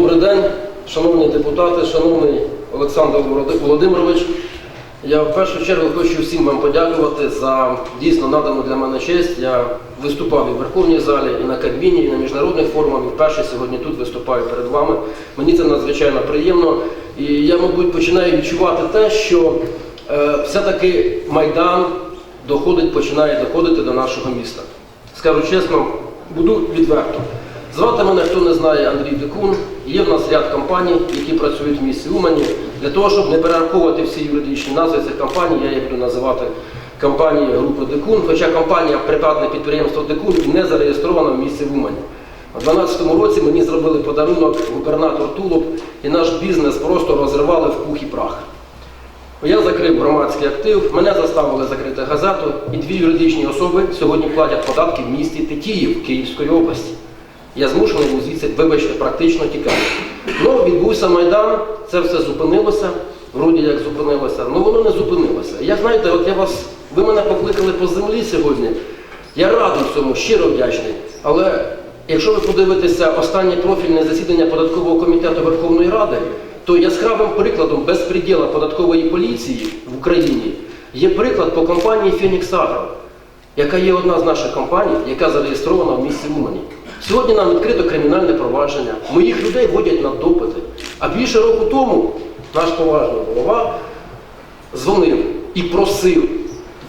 Добрий день, шановні депутати, шановний Олександр Володимирович. Я в першу чергу хочу всім вам подякувати за дійсно надану для мене честь. Я виступав і в Верховній залі, і на Кабміні, і на міжнародних форумах. І вперше сьогодні тут виступаю перед вами. Мені це надзвичайно приємно. І я, мабуть, починаю відчувати те, що е, все-таки Майдан доходить, починає доходити до нашого міста. Скажу чесно, буду відверто. Звати мене, хто не знає, Андрій Дикун. Є в нас ряд компаній, які працюють в місті Умані. Для того, щоб не перераховувати всі юридичні назви цих компаній, я їх буду називати компанії групи Дикун, хоча компанія приватне підприємство Дикун не зареєстрована в місті Умані. У 2012 році мені зробили подарунок губернатор Тулуб, і наш бізнес просто розривали в пух і прах. Я закрив громадський актив, мене заставили закрити газету, і дві юридичні особи сьогодні платять податки в місті Тетіїв Київської області. Я змушений був звідси, вибачте, практично тікати. Ну, відбувся Майдан, це все зупинилося, вроді як зупинилося, але воно не зупинилося. Я знаєте, от я вас, ви мене покликали по землі сьогодні. Я радий цьому, щиро вдячний. Але якщо ви подивитеся останнє профільне засідання податкового комітету Верховної Ради, то яскравим прикладом безпреділа податкової поліції в Україні є приклад по компанії Фенікс Агро яка є одна з наших компаній, яка зареєстрована в місті Умані. Сьогодні нам відкрито кримінальне провадження. Моїх людей водять на допити. А більше року тому наш поважний голова дзвонив і просив,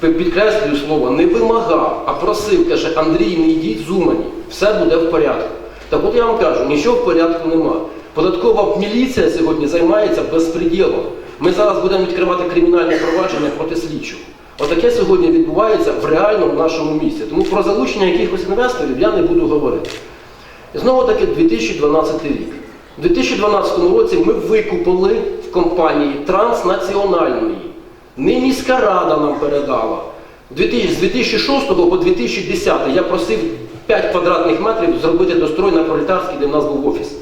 підкреслюю слово, не вимагав, а просив, каже, Андрій, не йдіть з Умані, все буде в порядку. Так от я вам кажу, нічого в порядку нема. Податкова міліція сьогодні займається безпреділом. Ми зараз будемо відкривати кримінальне провадження проти слідчого. Отаке сьогодні відбувається в реальному нашому місті. Тому про залучення якихось інвесторів я не буду говорити. І знову таки 2012 рік. У 2012 році ми викупили в компанії транснаціональної. Не рада нам передала. З 2006 по 2010 я просив 5 квадратних метрів зробити дострой на пролетарській, де в нас був офіс.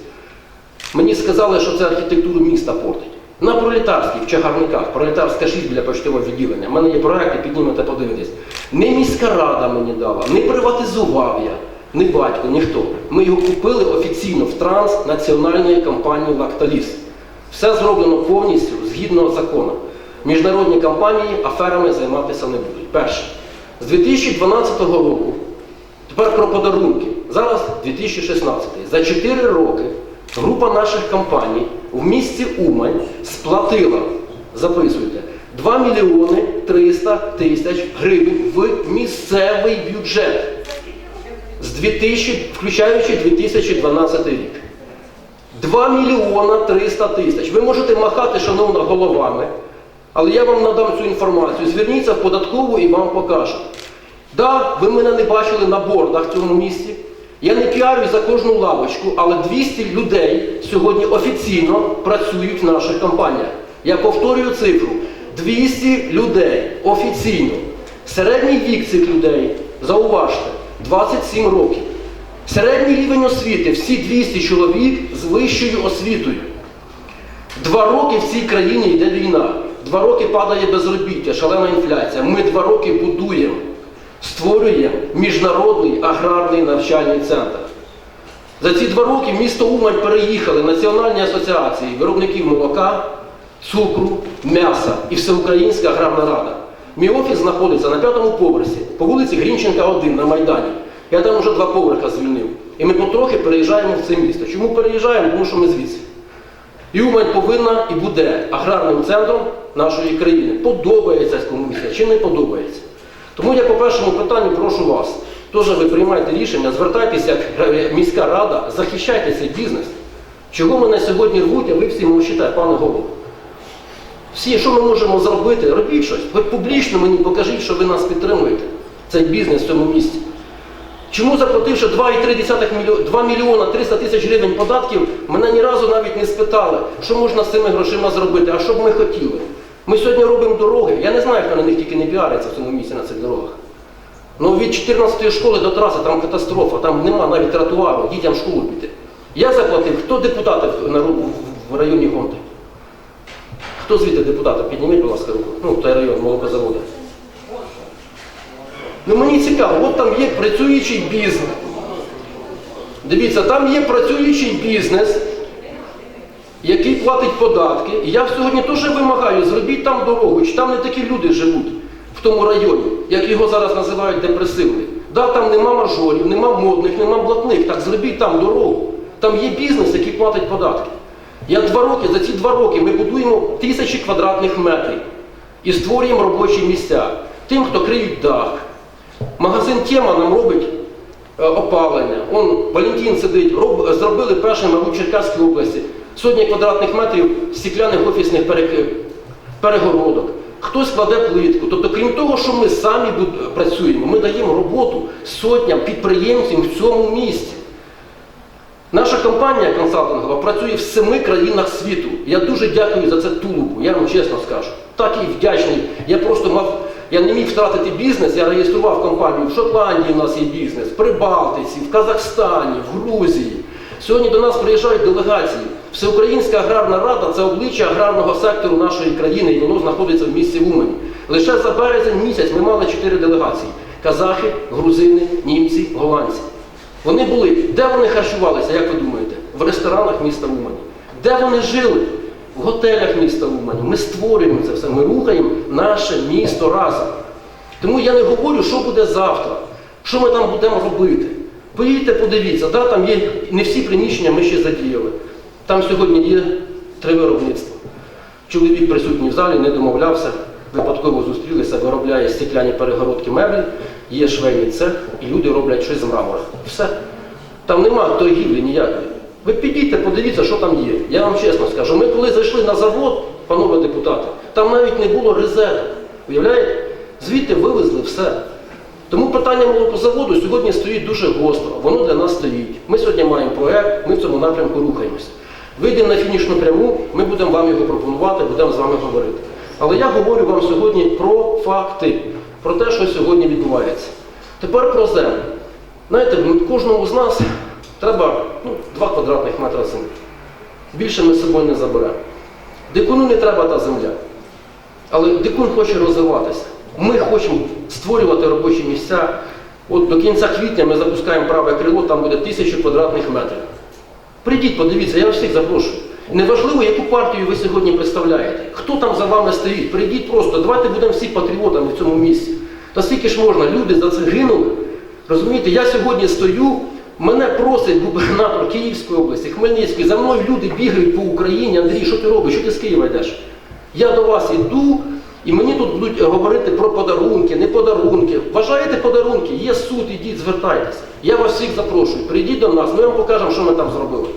Мені сказали, що це архітектуру міста портить. На пролетарській, в Чагарниках, пролетарська 6 біля почтового відділення. У мене є проекти, піднімете, подивитесь. Не міська рада мені дала, не приватизував я, не батько, ніхто. Ми його купили офіційно в транснаціональної компанії Лакталіс. Все зроблено повністю згідно закону. Міжнародні компанії аферами займатися не будуть. Перше. З 2012 року Тепер про подарунки. Зараз 2016. За 4 роки група наших компаній в місті Умань сплатила, записуйте, 2 мільйони 300 тисяч гривень в місцевий бюджет, з 2000, включаючи 2012 рік. 2 мільйона 300 тисяч. Ви можете махати, шановна, головами, але я вам надам цю інформацію. Зверніться в податкову і вам покажуть. Да, ви мене не бачили на бордах в цьому місці. Я не піарю за кожну лавочку, але 200 людей сьогодні офіційно працюють в наших компаніях. Я повторюю цифру: 200 людей офіційно. Середній вік цих людей, зауважте, 27 років. Середній рівень освіти всі 200 чоловік з вищою освітою. Два роки в цій країні йде війна. Два роки падає безробіття, шалена інфляція. Ми два роки будуємо, створюємо міжнародний аграрний навчальний центр. За ці два роки в місто Умань переїхали національні асоціації виробників молока, цукру, м'яса і Всеукраїнська аграрна рада. Мій офіс знаходиться на п'ятому поверсі по вулиці Грінченка, 1 на Майдані. Я там вже два поверха звільнив. І ми потрохи переїжджаємо в це місто. Чому переїжджаємо? Тому що ми звідси. І Умань повинна і буде аграрним центром нашої країни. Подобається комусь чи не подобається. Тому я по першому питанню прошу вас. Теж ви приймайте рішення, звертайтеся як міська рада, захищайте цей бізнес. Чого мене сьогодні рвуть, а ви всі мовчите, пане голово. Всі, що ми можемо зробити, робіть щось. Ви публічно мені покажіть, що ви нас підтримуєте, цей бізнес в цьому місті. Чому заплативши 2,3 мільйона, 2 мільйона 300 тисяч гривень податків, мене ні разу навіть не спитали, що можна з цими грошима зробити, а що б ми хотіли. Ми сьогодні робимо дороги. Я не знаю, хто на них тільки не піариться в цьому місці на цих дорогах. Ну від 14-ї школи до траси там катастрофа, там нема навіть тротуару, дітям школу піти. Я заплатив, хто депутати в районі Гонти? Хто звідти депутата? Підніміть, будь ласка, руку. Ну, той район, молокозаводи. Ну мені цікаво, от там є працюючий бізнес. Дивіться, там є працюючий бізнес, який платить податки. І я сьогодні теж вимагаю, зробіть там дорогу, чи там не такі люди живуть в тому районі, як його зараз називають депресивний. Да, там нема мажорів, нема модних, нема блатних. Так зробіть там дорогу. Там є бізнес, який платить податки. Я два роки, за ці два роки ми будуємо тисячі квадратних метрів і створюємо робочі місця. Тим, хто криють дах. Магазин Тема нам робить е, опалення. Он Валентин сидить, роб, зробили перший, мабуть, в Черкаській області. Сотні квадратних метрів стекляних офісних перегородок. Хтось кладе плитку. Тобто, крім того, що ми самі працюємо, ми даємо роботу сотням підприємцям в цьому місті. Наша компанія консалтингова працює в семи країнах світу. Я дуже дякую за це тулубу, я вам чесно скажу. Так і вдячний. Я просто мав, я не міг втратити бізнес, я реєстрував компанію в Шотландії. У нас є бізнес, в Прибалтиці, в Казахстані, в Грузії. Сьогодні до нас приїжджають делегації. Всеукраїнська аграрна рада це обличчя аграрного сектору нашої країни, і воно знаходиться в місті Умані. Лише за березень місяць ми мали чотири делегації: казахи, грузини, німці, голландці. Вони були, де вони харчувалися, як ви думаєте? В ресторанах міста Умані. Де вони жили? В готелях міста Умані. Ми створюємо це все, ми рухаємо наше місто разом. Тому я не говорю, що буде завтра, що ми там будемо робити. Поїдьте, подивіться, да, там є не всі приміщення ми ще задіяли. Там сьогодні є три виробництва. Чоловік присутній в залі, не домовлявся, випадково зустрілися, виробляє стекляні перегородки меблі, є швейний цех, і люди роблять щось з мрамора. Все. Там нема торгівлі ніякої. Ви підійте, подивіться, що там є. Я вам чесно скажу, ми коли зайшли на завод, панове депутати, там навіть не було резерву. Уявляєте? Звідти вивезли все. Тому питання молокозаводу сьогодні стоїть дуже гостро. Воно для нас стоїть. Ми сьогодні маємо проект, ми в цьому напрямку рухаємося. Вийдемо на фінішну пряму, ми будемо вам його пропонувати, будемо з вами говорити. Але я говорю вам сьогодні про факти, про те, що сьогодні відбувається. Тепер про землю. Знаєте, кожному з нас треба ну, 2 квадратних метра землі. Більше ми з собою не заберемо. Дикуну не треба та земля. Але дикун хоче розвиватися. Ми хочемо створювати робочі місця. От до кінця квітня ми запускаємо праве крило, там буде тисячу квадратних метрів. Прийдіть, подивіться, я всіх запрошую. Неважливо, яку партію ви сьогодні представляєте, хто там за вами стоїть. Прийдіть просто, давайте будемо всі патріотами в цьому місці. Та скільки ж можна, люди за це гинули. Розумієте, я сьогодні стою, мене просить губернатор Київської області, Хмельницької, за мною люди бігають по Україні. Андрій, що ти робиш? Що ти з Києва йдеш? Я до вас іду, і мені тут будуть говорити про подарунки, не подарунки. Вважаєте подарунки? Є суд, ідіть, звертайтеся. Я вас всіх запрошую. Прийдіть до нас, ми вам покажемо, що ми там зробили.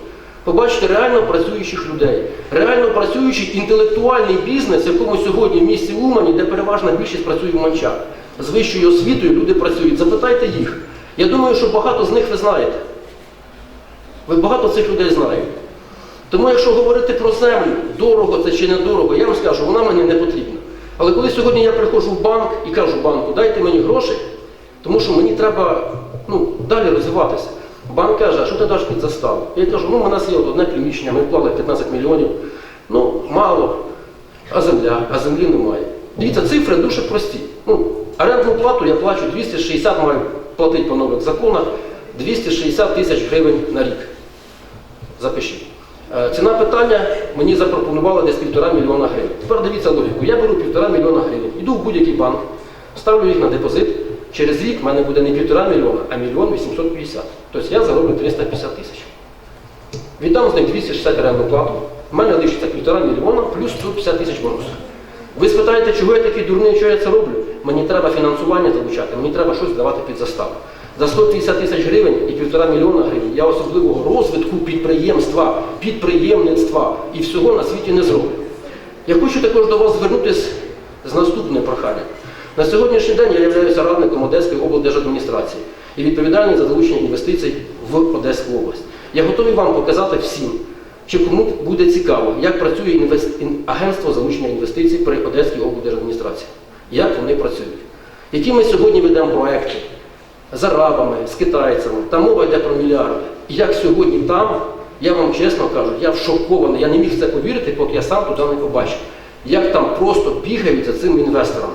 Побачите реально працюючих людей, реально працюючий інтелектуальний бізнес, якому сьогодні в місті Умані, де переважна більшість працює в Манчах. З вищою освітою люди працюють. Запитайте їх. Я думаю, що багато з них ви знаєте. Ви багато цих людей знаєте. Тому якщо говорити про землю, дорого це чи недорого, я вам скажу, вона мені не потрібна. Але коли сьогодні я приходжу в банк і кажу банку, дайте мені гроші, тому що мені треба ну, далі розвиватися. Банк каже, а що ти даш під заставу? Я кажу, ну у нас є одне приміщення, ми вклали 15 мільйонів. Ну, мало, а земля, а землі немає. Дивіться, цифри дуже прості. Ну, орендну плату я плачу 260, маю платити по нових законах, 260 тисяч гривень на рік. Запишіть. Е, Ціна питання мені запропонували десь півтора мільйона гривень. Тепер дивіться логіку. Я беру півтора мільйона гривень, йду в будь-який банк, ставлю їх на депозит. Через рік в мене буде не півтора мільйона, а мільйон 850. Тобто я зароблю 350 тисяч. Віддам з них 260 орендну плату. В мене лишиться півтора мільйона плюс 150 тисяч бонусу. Ви спитаєте, чого я такий дурний, що я це роблю? Мені треба фінансування залучати, мені треба щось давати під заставу. За 150 тисяч гривень і півтора мільйона гривень я особливого розвитку підприємства, підприємництва і всього на світі не зроблю. Я хочу також до вас звернутися з наступним проханням. На сьогоднішній день я являюся радником Одеської облдержадміністрації і відповідальний за залучення інвестицій в Одеську область. Я готовий вам показати всім, чи кому буде цікаво, як працює інвест... агентство залучення інвестицій при Одеській облдержадміністрації, як вони працюють, які ми сьогодні ведемо проекти з арабами, з китайцями, там мова йде про мільярди. І як сьогодні там, я вам чесно кажу, я шокований, я не міг це повірити, поки я сам туди не побачив. Як там просто бігають за цими інвесторами.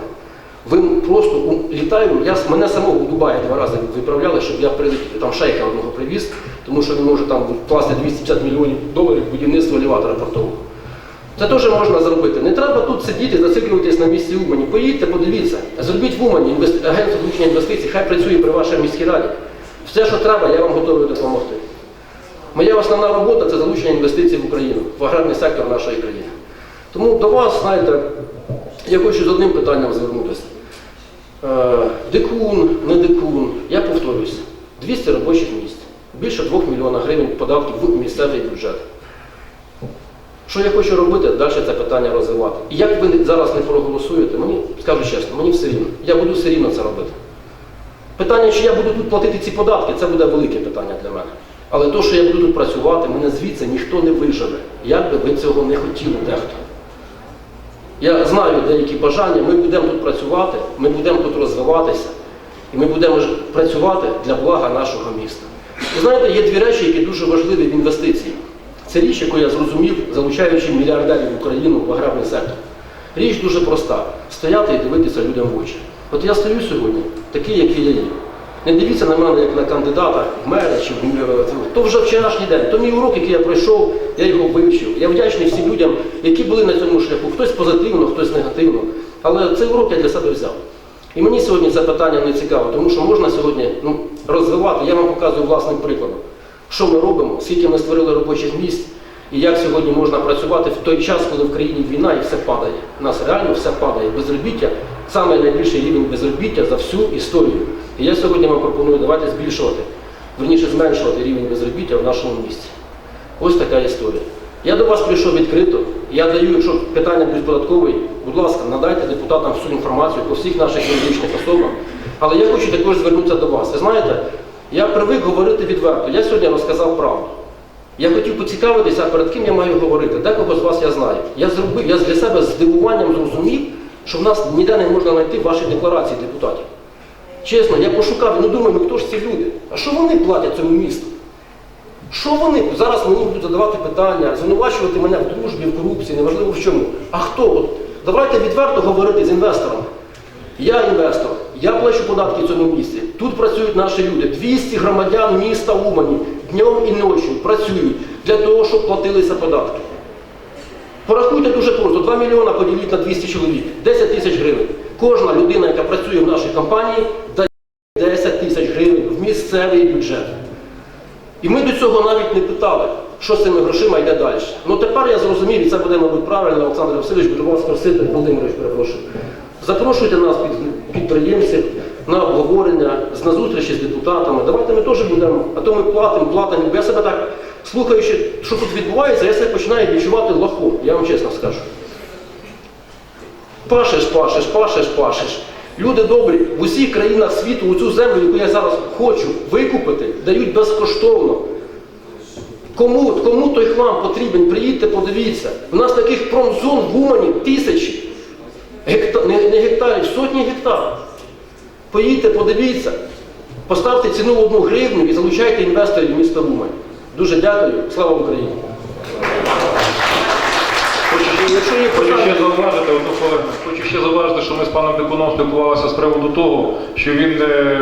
Ви просто літаю, я, мене самого в Дубаї два рази виправляли, щоб я прилетів, там шейка одного привіз, тому що він може там вкласти 250 мільйонів доларів будівництво елеватора портового. Це теж можна зробити. Не треба тут сидіти, зациклюватись на місці Умані. Поїдьте, подивіться, зробіть в Умані інвест... агентство залучення інвестицій, хай працює при вашій міській раді. Все, що треба, я вам готовий допомогти. Моя основна робота це залучення інвестицій в Україну, в аграрний сектор нашої країни. Тому до вас, знаєте, я хочу з одним питанням звернутися. Е, Дикун, не дикун, я повторюся, 200 робочих місць, більше 2 мільйона гривень податків в місцевий бюджет. Що я хочу робити, далі це питання розвивати. І як ви зараз не проголосуєте, мені скажу чесно, мені все рівно. Я буду все рівно це робити. Питання, чи я буду тут платити ці податки, це буде велике питання для мене. Але то, що я буду тут працювати, мене звідси ніхто не виживе. Як би ви цього не хотіли дехто. Я знаю деякі бажання, ми будемо тут працювати, ми будемо тут розвиватися, і ми будемо працювати для блага нашого міста. Ви знаєте, є дві речі, які дуже важливі в інвестиції. Це річ, яку я зрозумів, залучаючи мільярдерів в Україну в аграрний сектор. Річ дуже проста стояти і дивитися людям в очі. От я стою сьогодні, такий, який я є. Не дивіться на мене як на кандидата в мера чи в е, то вже вчорашній день. То мій урок, який я пройшов, я його вивчив. Я вдячний всім людям, які були на цьому шляху. Хтось позитивно, хтось негативно. Але цей урок я для себе взяв. І мені сьогодні це питання не цікаво, тому що можна сьогодні ну, розвивати. Я вам показую власним прикладом, що ми робимо, скільки ми створили робочих місць, і як сьогодні можна працювати в той час, коли в країні війна і все падає. У нас реально все падає. Безробіття найбільший рівень безробіття за всю історію. І я сьогодні вам пропоную давайте збільшувати, верніше зменшувати рівень безробіття в нашому місті. Ось така історія. Я до вас прийшов відкрито. Я даю, якщо питання будуть податкові, будь ласка, надайте депутатам всю інформацію по всіх наших юридичних особах. Але я хочу також звернутися до вас. Ви знаєте, я привик говорити відверто. Я сьогодні розказав правду. Я хотів поцікавитися, перед ким я маю говорити. Декого з вас я знаю. Я зробив, я для себе з здивуванням зрозумів, що в нас ніде не можна знайти ваші декларації депутатів. Чесно, я пошукав, ну думаю, ну хто ж ці люди? А що вони платять цьому місту? Що вони зараз мені будуть задавати питання, звинувачувати мене в дружбі, в корупції, неважливо в чому. А хто? От, давайте відверто говорити з інвестором. Я інвестор, я плачу податки в цьому місці. Тут працюють наші люди. 200 громадян міста Умані днем і ночі працюють для того, щоб платилися податки. Порахуйте дуже просто, 2 мільйона поділіть на 200 чоловік, 10 тисяч гривень. Кожна людина, яка працює в нашій компанії, дає 10 тисяч гривень в місцевий бюджет. І ми до цього навіть не питали, що з цими грошима йде далі. Ну тепер я зрозумів, і це буде, мабуть, правильно, Олександр Васильович, буду вас просити, Володимирович, перепрошую. Запрошуйте нас, під- підприємців, на обговорення, на зустрічі з депутатами. Давайте ми теж будемо, а то ми платимо, платимо. Бо я себе так, слухаючи, що тут відбувається, я себе починаю відчувати лохом, я вам чесно скажу. Пашеш, пашеш, пашеш, пашеш. Люди добрі, в усіх країнах світу цю землю, яку я зараз хочу викупити, дають безкоштовно. Кому, кому той хлам потрібен, приїдьте, подивіться. У нас таких промзон в Умані тисячі. Гекта, не, не гектарів, сотні гектарів. Поїдьте, подивіться, поставте ціну в одну гривню і залучайте інвесторів міста Умань. Дуже дякую. Слава Україні! Якщо є хочу ще зауважити одну хвилину. Хочу ще зауважити, що ми з паном Дикуном спілкувалися з приводу того, що він е,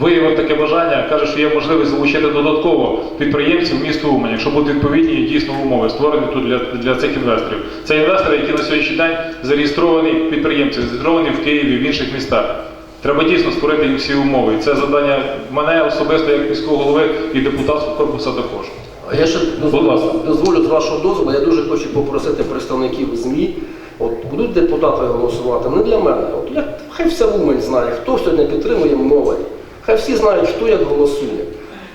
виявив таке бажання, каже, що є можливість залучити додатково підприємців місту Умань, якщо будуть відповідні дійсно умови, створені тут для, для цих інвесторів. Це інвестори, які на сьогоднішній день зареєстровані підприємці, зареєстровані в Києві, в інших містах. Треба дійсно створити їм всі умови. І це завдання мене особисто як міського голови і депутатського корпусу також. А я ще дозволю, дозволю з вашого дозволу, я дуже хочу попросити представників ЗМІ. От будуть депутати голосувати не для мене. От як хай вся Умань знає, хто сьогодні підтримує молодь. Хай всі знають, хто як голосує.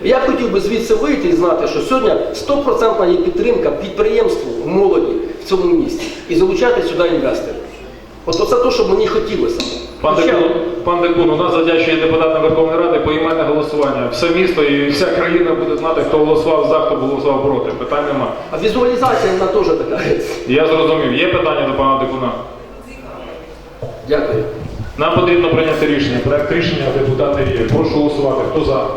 Я б хотів би звідси вийти і знати, що сьогодні 100% є підтримка підприємству молоді в цьому місті і залучати сюди інвесторів. От оце те, що мені хотілося. Пан Декун, пан Декун, у нас задячує депутатам Верховної Ради поіменне голосування. Все місто і вся країна буде знати, хто голосував за, хто голосував проти. Питань нема. А візуалізація вона теж така. Я зрозумів. Є питання до пана Декуна? Дякую. Нам потрібно прийняти рішення. Проект рішення депутати є. Прошу голосувати. Хто за?